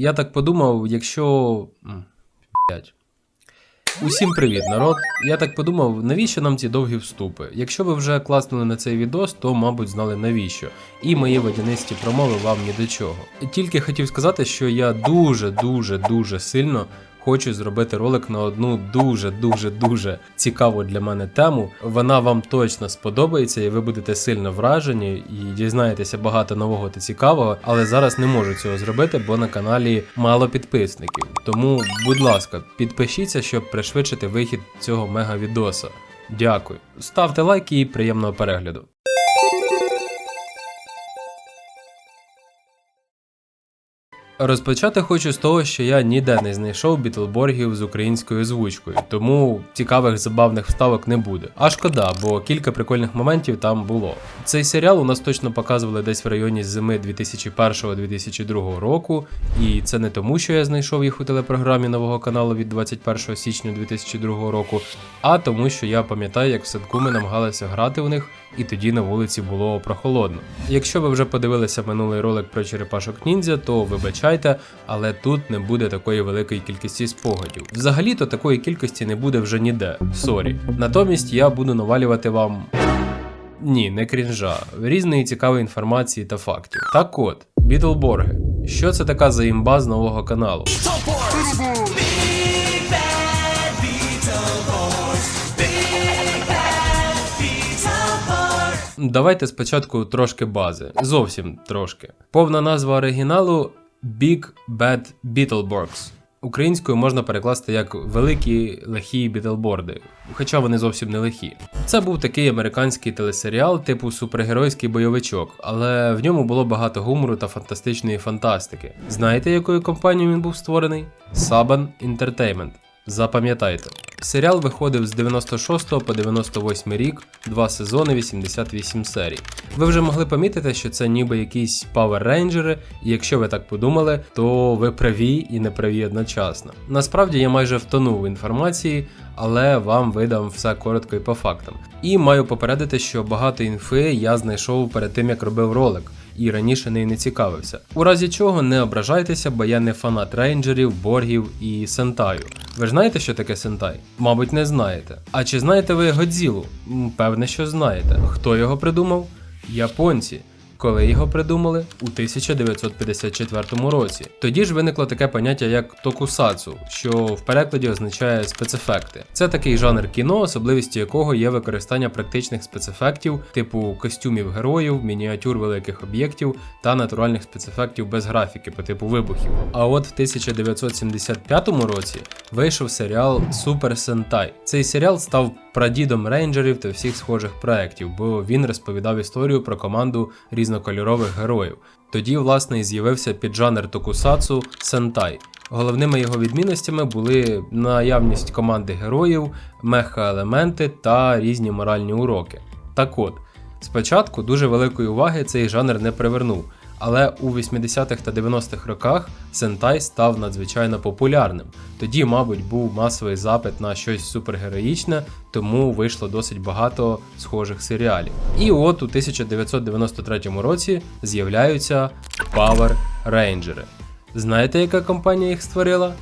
я так подумав, якщо. Усім привіт, народ. Я так подумав, навіщо нам ці довгі вступи? Якщо ви вже класнули на цей відос, то, мабуть, знали навіщо. І мої водянисті промови вам ні до чого. Тільки хотів сказати, що я дуже, дуже, дуже сильно хочу зробити ролик на одну дуже, дуже, дуже цікаву для мене тему. Вона вам точно сподобається, і ви будете сильно вражені і дізнаєтеся багато нового та цікавого. Але зараз не можу цього зробити, бо на каналі мало підписників. Тому, будь ласка, підпишіться, щоб пришвидшити вихід цього мега-відоса. Дякую. Ставте лайки і приємного перегляду. Розпочати хочу з того, що я ніде не знайшов бітлборгів з українською озвучкою, тому цікавих забавних вставок не буде. А шкода, бо кілька прикольних моментів там було. Цей серіал у нас точно показували десь в районі зими 2001-2002 року, і це не тому, що я знайшов їх у телепрограмі нового каналу від 21 січня 2002 року, а тому, що я пам'ятаю, як в садку ми намагалися грати в них, і тоді на вулиці було прохолодно. Якщо ви вже подивилися минулий ролик про черепашок ніндзя, то вибачайте, але тут не буде такої великої кількості спогадів. Взагалі-то такої кількості не буде вже ніде. Сорі. Натомість я буду навалювати вам. Ні, не крінжа, різної цікавої інформації та фактів. Так от, Бітлборги. Що це така за імба з нового каналу? Давайте спочатку трошки бази. Зовсім трошки. Повна назва оригіналу Big Bad Beetleborgs. Українською можна перекласти як великі лихі бітлборди, хоча вони зовсім не лихі. Це був такий американський телесеріал типу супергеройський бойовичок, але в ньому було багато гумору та фантастичної фантастики. Знаєте, якою компанією він був створений? Saban Entertainment. Запам'ятайте. Серіал виходив з 96 по 98 рік, два сезони, 88 серій. Ви вже могли помітити, що це ніби якісь Power Rangers, і якщо ви так подумали, то ви праві і не праві одночасно. Насправді я майже втонув в інформації, але вам видам все коротко і по фактам. І маю попередити, що багато інфи я знайшов перед тим, як робив ролик. І раніше нею не цікавився. У разі чого не ображайтеся, бо я не фанат рейнджерів, боргів і сентаю. Ви ж знаєте, що таке сентай? Мабуть, не знаєте. А чи знаєте ви Годзілу? Певне, що знаєте. Хто його придумав? Японці. Коли його придумали? У 1954 році. Тоді ж виникло таке поняття як токусацу, що в перекладі означає спецефекти. Це такий жанр кіно, особливістю якого є використання практичних спецефектів, типу костюмів героїв, мініатюр великих об'єктів та натуральних спецефектів без графіки по типу вибухів. А от в 1975 році вийшов серіал Супер Сентай. Цей серіал став прадідом рейнджерів та всіх схожих проєктів, бо він розповідав історію про команду різнокольорових героїв. Тоді, власне, і з'явився піджанр токусацу Сентай. Головними його відмінностями були наявність команди героїв, меха-елементи та різні моральні уроки. Так от, спочатку дуже великої уваги цей жанр не привернув, але у 80-х та 90-х роках Сентай став надзвичайно популярним. Тоді, мабуть, був масовий запит на щось супергероїчне, тому вийшло досить багато схожих серіалів. І от у 1993 році з'являються Power Rangers. Знаєте, яка компанія їх створила?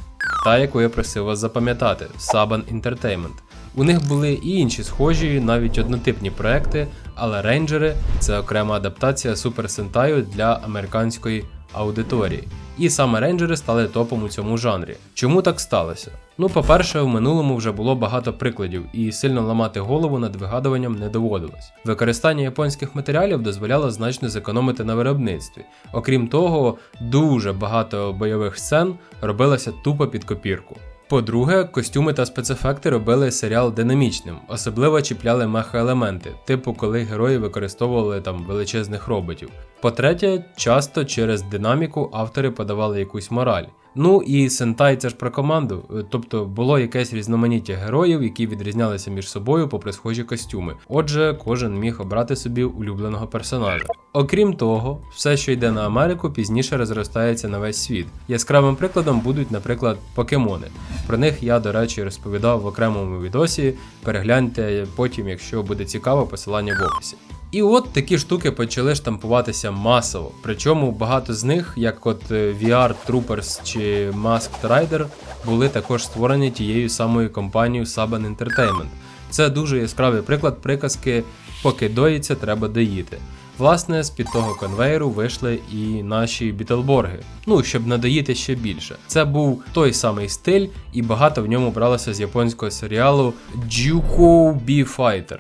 Та, яку я просив вас запам'ятати Saban Entertainment. У них були і інші схожі, навіть однотипні проекти, але рейнджери це окрема адаптація Супер Сентаю для американської аудиторії. І саме рейнджери стали топом у цьому жанрі. Чому так сталося? Ну, по-перше, в минулому вже було багато прикладів, і сильно ламати голову над вигадуванням не доводилось. Використання японських матеріалів дозволяло значно зекономити на виробництві. Окрім того, дуже багато бойових сцен робилося тупо під копірку. По-друге, костюми та спецефекти робили серіал динамічним, особливо чіпляли меха-елементи, типу коли герої використовували там величезних роботів. По-третє, часто через динаміку автори подавали якусь мораль. Ну і Сентай це ж про команду, е, тобто було якесь різноманіття героїв, які відрізнялися між собою попри схожі костюми. Отже, кожен міг обрати собі улюбленого персонажа. Окрім того, все, що йде на Америку, пізніше розростається на весь світ. Яскравим прикладом будуть, наприклад, покемони. Про них я, до речі, розповідав в окремому відосі. Перегляньте потім, якщо буде цікаво, посилання в описі. І от такі штуки почали штампуватися масово. Причому багато з них, як от е, VR Troopers чи Masked Rider, були також створені тією самою компанією Saban Entertainment. Це дуже яскравий приклад приказки поки доїться, треба доїти. Власне, з під того конвейеру вийшли і наші бітлборги. Ну, щоб надоїти ще більше. Це був той самий стиль, і багато в ньому бралося з японського серіалу Juko B Fighter.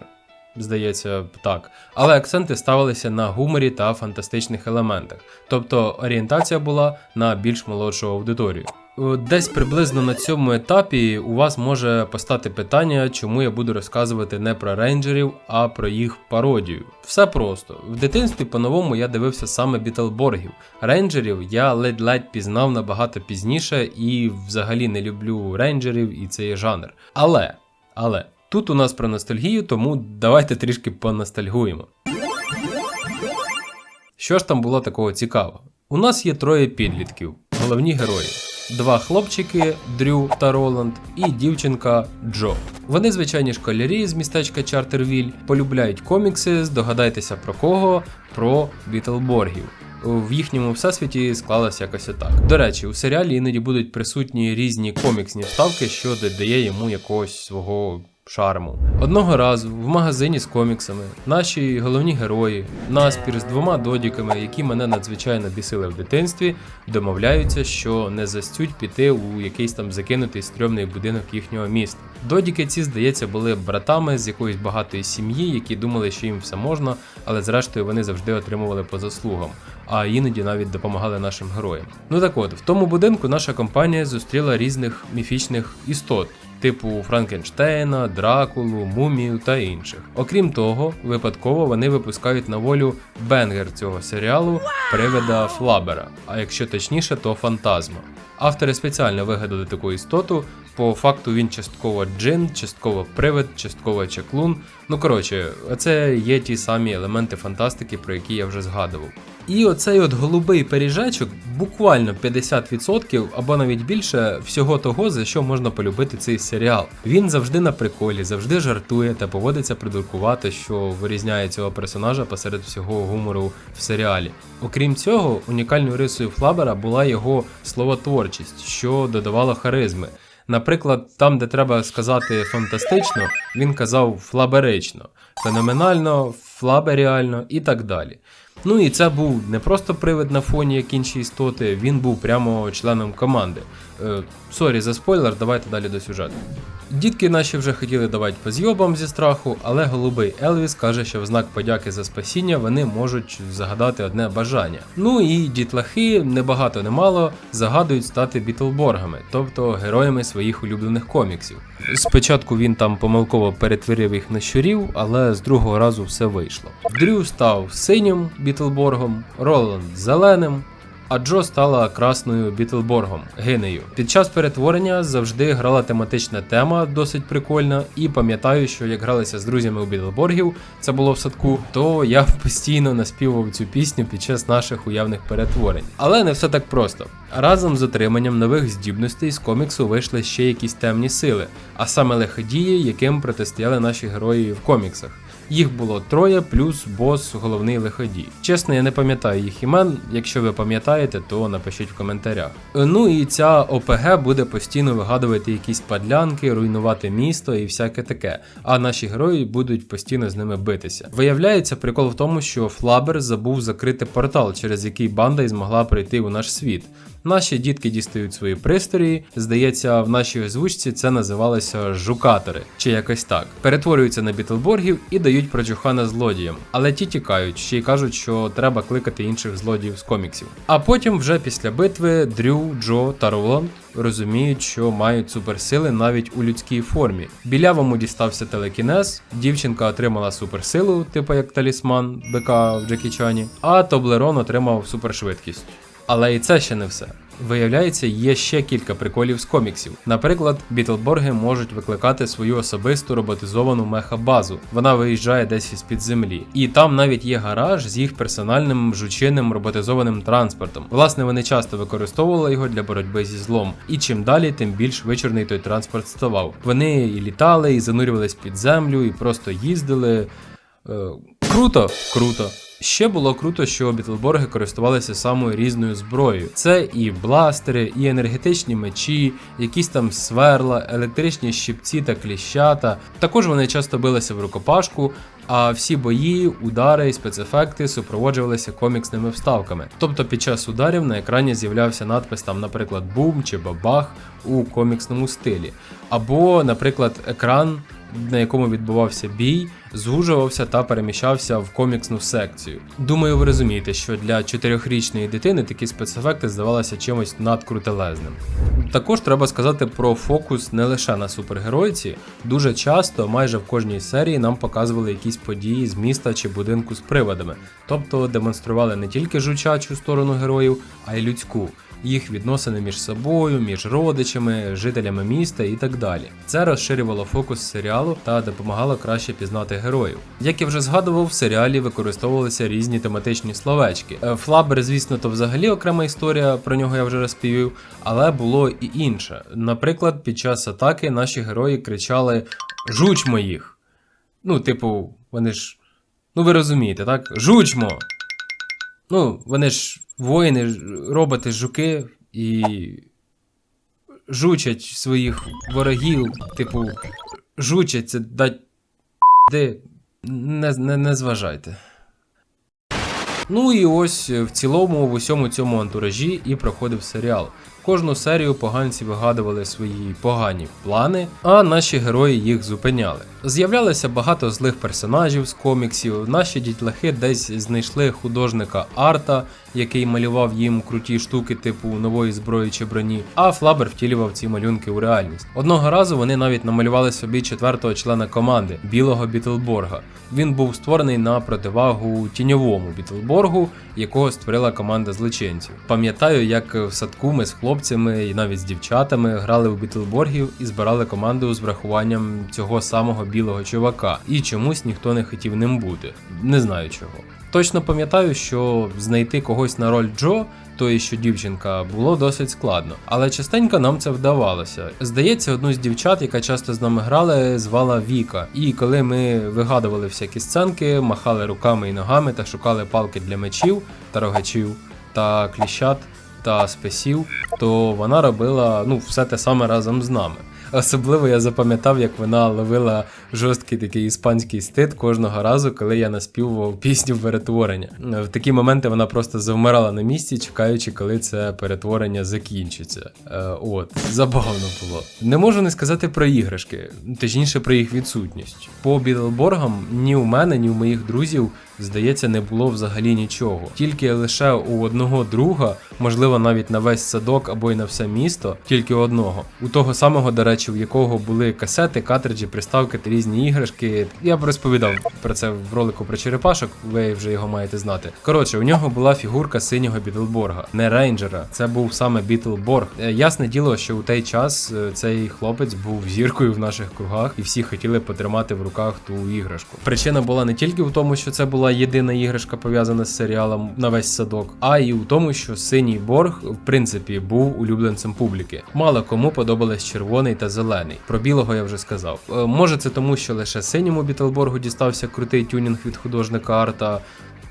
Здається, так. Але акценти ставилися на гуморі та фантастичних елементах. Тобто орієнтація була на більш молодшу аудиторію. Е, Десь приблизно на цьому етапі у вас може постати питання, чому я буду розказувати не про рейнджерів, а про їх пародію. Все просто. В дитинстві по-новому я дивився саме Бітлборгів. Рейнджерів я ледь-ледь пізнав набагато пізніше і взагалі не люблю рейнджерів і цей жанр. Але, але. Тут у нас про ностальгію, тому давайте трішки поностальгуємо. Що ж там було такого цікавого? У нас є троє підлітків, головні герої. Два хлопчики Дрю та Роланд і дівчинка Джо. Вони звичайні школярі з містечка Чартервіль, полюбляють комікси, здогадайтеся про кого? Про Бітлборгів. В їхньому всесвіті склалося якось отак. До речі, у серіалі іноді будуть присутні різні коміксні вставки, що додає йому якогось свого шарму. Одного разу в магазині з коміксами наші головні герої, наспір з двома додіками, які мене надзвичайно бісили в дитинстві, домовляються, що не застють піти у якийсь там закинутий стрьомний будинок їхнього міста. Додіки ці, здається, були братами з якоїсь багатої сім'ї, які думали, що їм все можна, але зрештою вони завжди отримували по заслугам, а іноді навіть допомагали нашим героям. Ну так от, в тому будинку наша компанія зустріла різних міфічних істот типу Франкенштейна, Дракулу, Мумію та інших. Окрім того, випадково вони випускають на волю бенгер цього серіалу привида Флабера, а якщо точніше, то фантазма. Автори спеціально вигадали таку істоту. По факту він частково джин, частково привид, частково чаклун. Ну коротше, це є ті самі елементи фантастики, про які я вже згадував. І оцей от голубий пиріжечок буквально 50% або навіть більше всього того, за що можна полюбити цей серіал. Він завжди на приколі, завжди жартує та поводиться придуркувати, що вирізняє цього персонажа посеред всього гумору в серіалі. Окрім цього, унікальною рисою Флабера була його словотворчість, що додавала харизми. Наприклад, там, де треба сказати фантастично, він казав флаберично, феноменально, флаберіально і так далі. Ну і це був не просто привид на фоні, як інші істоти, він був прямо членом команди. Е, Сорі за спойлер, давайте далі до сюжету. Дітки наші вже хотіли давати по зйобам зі страху, але голубий Елвіс каже, що в знак подяки за спасіння вони можуть загадати одне бажання. Ну і дітлахи, небагато не мало, загадують стати бітлборгами, тобто героями своїх улюблених коміксів. Спочатку він там помилково перетворив їх на щурів, але з другого разу все вийшло. Дрю став синім бітлборгом, Роланд зеленим. А Джо стала красною Бітлборгом, гинею. Під час перетворення завжди грала тематична тема, досить прикольна, і пам'ятаю, що як гралися з друзями у Бітлборгів, це було в садку, то я постійно наспівав цю пісню під час наших уявних перетворень. Але не все так просто. Разом з отриманням нових здібностей з коміксу вийшли ще якісь темні сили, а саме лиходії, яким протистояли наші герої в коміксах. Їх було троє, плюс бос головний лиходій. Чесно, я не пам'ятаю їх імен. Якщо ви пам'ятаєте, то напишіть в коментарях. Ну і ця ОПГ буде постійно вигадувати якісь падлянки, руйнувати місто і всяке таке. А наші герої будуть постійно з ними битися. Виявляється, прикол в тому, що Флабер забув закрити портал, через який банда і змогла прийти у наш світ. Наші дітки дістають свої пристрої. Здається, в нашій озвучці це називалося жукатори, чи якось так. Перетворюються на бітлборгів і дають прочухана злодіям, але ті тікають, ще й кажуть, що треба кликати інших злодіїв з коміксів. А потім, вже після битви, Дрю, Джо та Роланд розуміють, що мають суперсили навіть у людській формі. Білявому дістався телекінез, дівчинка отримала суперсилу, типу як талісман бика в Джекі Чані, а Тоблерон отримав супершвидкість. Але і це ще не все. Виявляється, є ще кілька приколів з коміксів. Наприклад, Бітлборги можуть викликати свою особисту роботизовану мехабазу. Вона виїжджає десь із під землі. І там навіть є гараж з їх персональним жучиним роботизованим транспортом. Власне, вони часто використовували його для боротьби зі злом. І чим далі, тим більш вичорний той транспорт ставав. Вони і літали, і занурювались під землю, і просто їздили. Круто, круто. Ще було круто, що бітлборги користувалися самою різною зброєю. Це і бластери, і енергетичні мечі, якісь там сверла, електричні щипці та кліщата. Також вони часто билися в рукопашку, а всі бої, удари і спецефекти супроводжувалися коміксними вставками. Тобто під час ударів на екрані з'являвся надпис там, наприклад, бум чи бабах у коміксному стилі. Або, наприклад, екран на якому відбувався бій, звужувався та переміщався в коміксну секцію. Думаю, ви розумієте, що для чотирьохрічної дитини такі спецефекти здавалися чимось надкрутелезним. Також треба сказати про фокус не лише на супергеройці. Дуже часто, майже в кожній серії, нам показували якісь події з міста чи будинку з приводами, тобто демонстрували не тільки жучачу сторону героїв, а й людську їх відносини між собою, між родичами, жителями міста і так далі. Це розширювало фокус серіалу та допомагало краще пізнати героїв. Як я вже згадував, в серіалі використовувалися різні тематичні словечки. Е, Флабер, звісно, то взагалі окрема історія, про нього я вже розповів, але було і інше. Наприклад, під час атаки наші герої кричали Жучмо їх! Ну, типу, вони ж. Ну ви розумієте, так? Жучмо! Ну, вони ж воїни, роботи, жуки і жучать своїх ворогів, типу, жучать це дать де не, не, не зважайте. Ну і ось в цілому в усьому цьому антуражі і проходив серіал. Кожну серію поганці вигадували свої погані плани, а наші герої їх зупиняли. З'являлося багато злих персонажів з коміксів. Наші дітлахи десь знайшли художника арта, який малював їм круті штуки, типу нової зброї чи броні. А Флабер втілював ці малюнки у реальність. Одного разу вони навіть намалювали собі четвертого члена команди білого Бітлборга. Він був створений на противагу тіньовому Бітлборгу, якого створила команда злочинців. Пам'ятаю, як в садку ми з хлопцями і навіть з дівчатами грали в Бітлборгів і збирали команду з врахуванням цього самого білого чувака, і чомусь ніхто не хотів ним бути. Не знаю чого. Точно пам'ятаю, що знайти когось на роль Джо, тої що дівчинка, було досить складно, але частенько нам це вдавалося. Здається, одну з дівчат, яка часто з нами грала, звала Віка. І коли ми вигадували всякі сценки, махали руками і ногами та шукали палки для мечів та рогачів та кліщат та спесів, то вона робила ну все те саме разом з нами. Особливо я запам'ятав, як вона ловила жорсткий такий іспанський стид кожного разу, коли я наспівував пісню перетворення. В такі моменти вона просто завмирала на місці, чекаючи, коли це перетворення закінчиться. Е, от, забавно було. Не можу не сказати про іграшки, точніше про їх відсутність. По Бітлборгам ні у мене, ні у моїх друзів здається, не було взагалі нічого. Тільки лише у одного друга, можливо, навіть на весь садок або й на все місто, тільки одного. У того самого, до речі, в якого були касети, картриджі, приставки та різні іграшки. Я б розповідав про це в ролику про черепашок, ви вже його маєте знати. Коротше, у нього була фігурка синього Бітлборга, не рейнджера. Це був саме Бітлборг. Е, ясне діло, що у той час е, цей хлопець був зіркою в наших кругах, і всі хотіли потримати в руках ту іграшку. Причина була не тільки в тому, що це була єдина іграшка пов'язана з серіалом на весь садок, а й у тому, що синій борг в принципі був улюбленцем публіки. Мало кому подобались червоний та зелений. Про білого я вже сказав. Е, може це тому, що лише синьому Бітлборгу дістався крутий тюнінг від художника арта.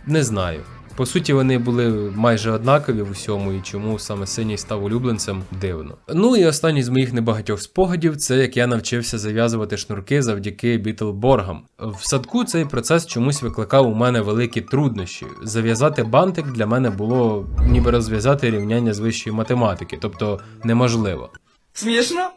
Не знаю. По суті, вони були майже однакові в усьому, і чому саме синій став улюбленцем дивно. Ну і останній з моїх небагатьох спогадів це як я навчився зав'язувати шнурки завдяки бітлборгам. В садку цей процес чомусь викликав у мене великі труднощі. Зав'язати бантик для мене було ніби розв'язати рівняння з вищої математики, тобто неможливо. Смішно?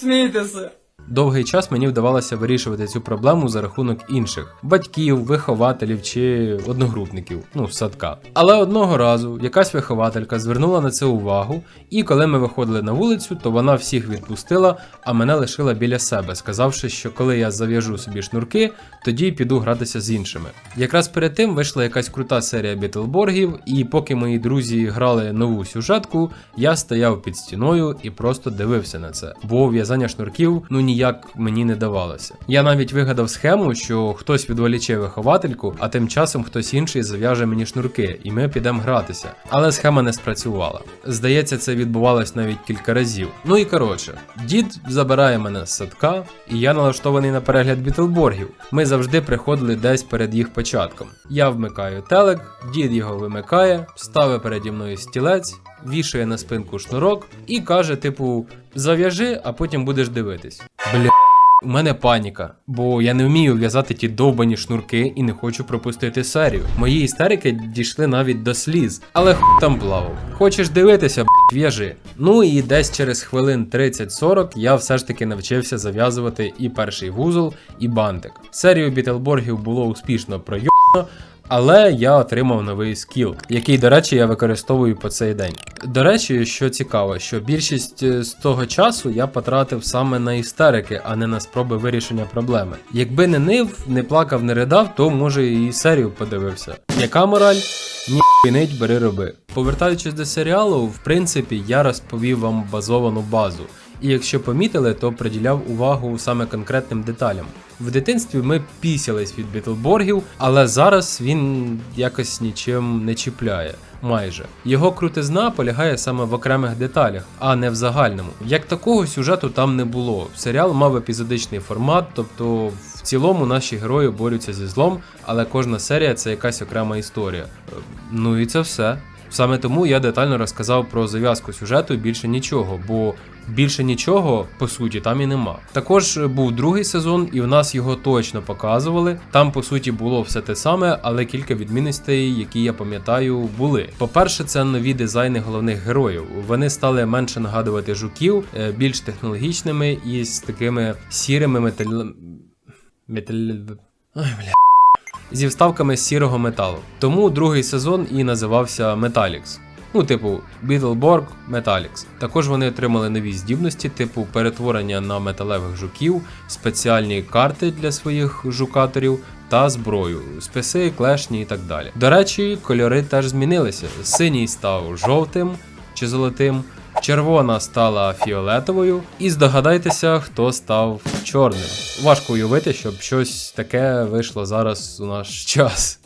什么意思？Довгий час мені вдавалося вирішувати цю проблему за рахунок інших батьків, вихователів чи одногрупників, ну садка. Але одного разу якась вихователька звернула на це увагу, і коли ми виходили на вулицю, то вона всіх відпустила, а мене лишила біля себе, сказавши, що коли я зав'яжу собі шнурки, тоді піду гратися з іншими. Якраз перед тим вийшла якась крута серія бітлборгів, і поки мої друзі грали нову сюжетку, я стояв під стіною і просто дивився на це, бо в'язання шнурків ну ніяк мені не давалося. Я навіть вигадав схему, що хтось відволіче виховательку, а тим часом хтось інший зав'яже мені шнурки, і ми підемо гратися. Але схема не спрацювала. Здається, це відбувалось навіть кілька разів. Ну і коротше, дід забирає мене з садка, і я налаштований на перегляд Бітлборгів. Ми завжди приходили десь перед їх початком. Я вмикаю телек, дід його вимикає, ставить переді мною стілець, вішає на спинку шнурок і каже: типу, зав'яжи, а потім будеш дивитись. Бля. У мене паніка, бо я не вмію в'язати ті довбані шнурки і не хочу пропустити серію. Мої істерики дійшли навіть до сліз, але х там плавав. Хочеш дивитися, б**, в'яжи. Ну і десь через хвилин 30-40 я все ж таки навчився зав'язувати і перший вузол, і бантик. Серію Бітлборгів було успішно пройобано, але я отримав новий скіл, який, до речі, я використовую по цей день. До речі, що цікаво, що більшість е, з того часу я потратив саме на істерики, а не на спроби вирішення проблеми. Якби не нив, не плакав, не ридав, то може і серію подивився. Яка мораль? Ні нить, бери роби. Повертаючись до серіалу, в принципі, я розповів вам базовану базу. І якщо помітили, то приділяв увагу саме конкретним деталям. В дитинстві ми пісялись від Бітлборгів, але зараз він якось нічим не чіпляє. Майже його крутизна полягає саме в окремих деталях, а не в загальному. Як такого сюжету там не було. Серіал мав епізодичний формат, тобто в цілому наші герої борються зі злом, але кожна серія це якась окрема історія. Ну і це все. Саме тому я детально розказав про зав'язку сюжету більше нічого, бо більше нічого по суті там і нема. Також був другий сезон, і в нас його точно показували. Там по суті було все те саме, але кілька відмінностей, які я пам'ятаю, були. По-перше, це нові дизайни головних героїв. Вони стали менше нагадувати жуків, е, більш технологічними і з такими сірими метал... метал... Ой, бля зі вставками сірого металу. Тому другий сезон і називався Metallics. Ну, типу, Beetleborg Metallics. Також вони отримали нові здібності, типу перетворення на металевих жуків, спеціальні карти для своїх жукаторів та зброю, списи, клешні і так далі. До речі, кольори теж змінилися. Синій став жовтим чи золотим. Червона стала фіолетовою, і здогадайтеся, хто став чорним. Важко уявити, щоб щось таке вийшло зараз у наш час.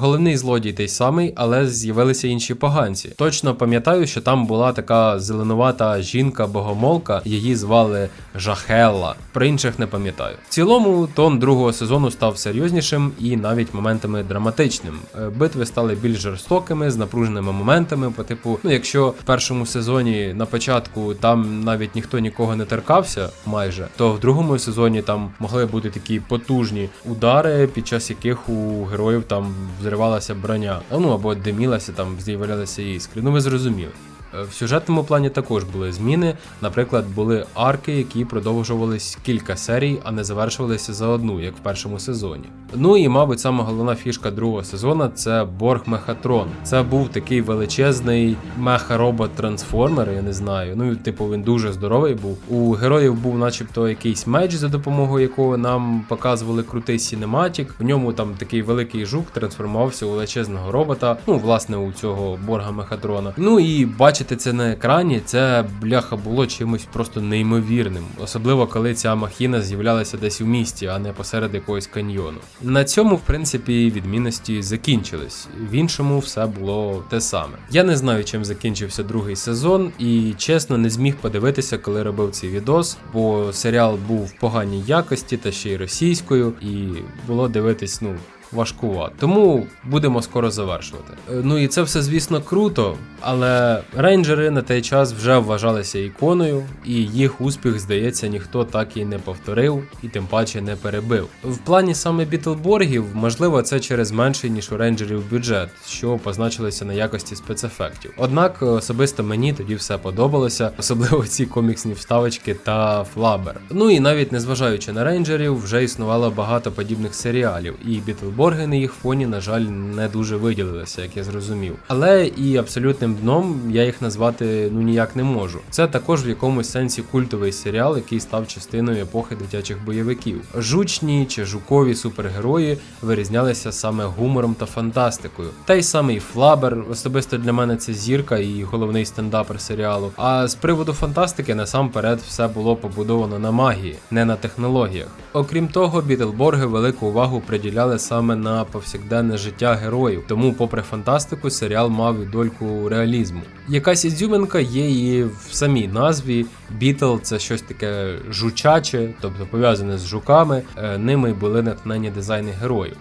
Головний злодій той самий, але з'явилися інші поганці. Точно пам'ятаю, що там була така зеленувата жінка-богомолка, її звали Жахелла. Про інших не пам'ятаю. В цілому, тон другого сезону став серйознішим і навіть моментами драматичним. Е, Битви стали більш жорстокими, з напруженими моментами. По типу, ну якщо в першому сезоні на початку там навіть ніхто нікого не торкався, майже, то в другому сезоні там могли бути такі потужні удари, під час яких у героїв там взривалася броня, ну або димілася, там з'являлися іскри. Ну ви зрозуміли. Е, В сюжетному плані також були зміни. Наприклад, були арки, які продовжувались кілька серій, а не завершувалися за одну, як в першому сезоні. Ну і, мабуть, сама головна фішка другого сезону це Борг Мехатрон. Це був такий величезний меха-робот-трансформер, я не знаю. Ну, типу, він дуже здоровий був. У героїв був, начебто, якийсь меч, за допомогою якого нам показували крутий сінематік. В ньому там такий великий жук трансформувався у величезного робота. Ну, власне, у цього Борга Мехатрона. Ну і бачити це на екрані, це бляха було чимось просто неймовірним, особливо коли ця махіна з'являлася десь у місті, а не посеред якогось каньйону. На цьому, в принципі, відмінності закінчились. В іншому все було те саме. Я не знаю, чим закінчився другий сезон, і чесно не зміг подивитися, коли робив цей відос, бо серіал був в поганій якості та ще й російською, і було дивитись, ну. Важкувато. Тому будемо скоро завершувати. Е, Ну і це все, звісно, круто, але рейнджери на той час вже вважалися іконою, і їх успіх, здається, ніхто так і не повторив, і тим паче не перебив. В плані саме Бітлборгів, можливо, це через менший ніж у рейнджерів бюджет, що позначилося на якості спецефектів. Однак е, особисто мені тоді все подобалося, особливо ці коміксні вставочки та флабер. Ну і навіть незважаючи на рейнджерів, вже існувало багато подібних серіалів, і Бітлборги Бітлборги на їх фоні, на жаль, не дуже виділилися, як я зрозумів. Але і абсолютним дном я їх назвати ну ніяк не можу. Це також в якомусь сенсі культовий серіал, який став частиною епохи дитячих бойовиків. Жучні чи жукові супергерої вирізнялися саме гумором та фантастикою. Та й самий Флабер, особисто для мене це зірка і головний стендапер серіалу. А з приводу фантастики насамперед все було побудовано на магії, не на технологіях. Окрім того, Бітлборги велику увагу приділяли саме на повсякденне життя героїв, тому, попри фантастику, серіал мав і дольку реалізму. Якась ізюминка є і в самій назві. Бітл це щось таке жучаче, тобто пов'язане з жуками. Е, Ними були натхнені дизайни героїв.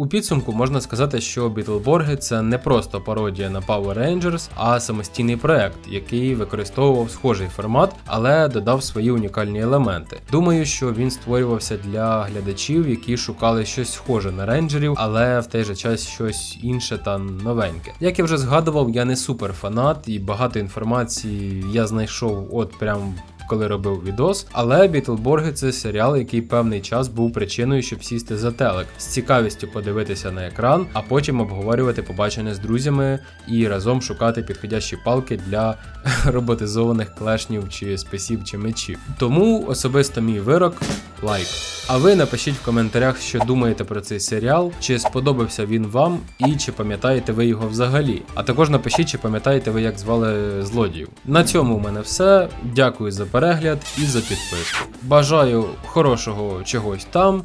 У підсумку можна сказати, що Бітлборги це не просто пародія на Power Rangers, а самостійний проект, який використовував схожий формат, але додав свої унікальні елементи. Думаю, що він створювався для глядачів, які шукали щось схоже на рейнджерів, але в той же час щось інше та новеньке. Як я вже згадував, я не супер фанат і багато інформації я знайшов от прям коли робив відос. Але Бітлборги це серіал, який певний час був причиною, щоб сісти за телек, з цікавістю подивитися на екран, а потім обговорювати побачене з друзями і разом шукати підходящі палки для роботизованих клешнів чи списів чи мечів. Тому особисто мій вирок лайк. А ви напишіть в коментарях, що думаєте про цей серіал, чи сподобався він вам, і чи пам'ятаєте ви його взагалі. А також напишіть, чи пам'ятаєте ви, як звали злодіїв. На цьому у мене все. Дякую за перегляд і за підписку. Бажаю хорошого чогось там.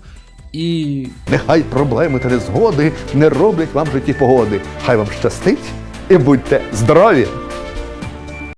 І Нехай проблеми та незгоди не роблять вам в житті погоди. Хай вам щастить і будьте здорові!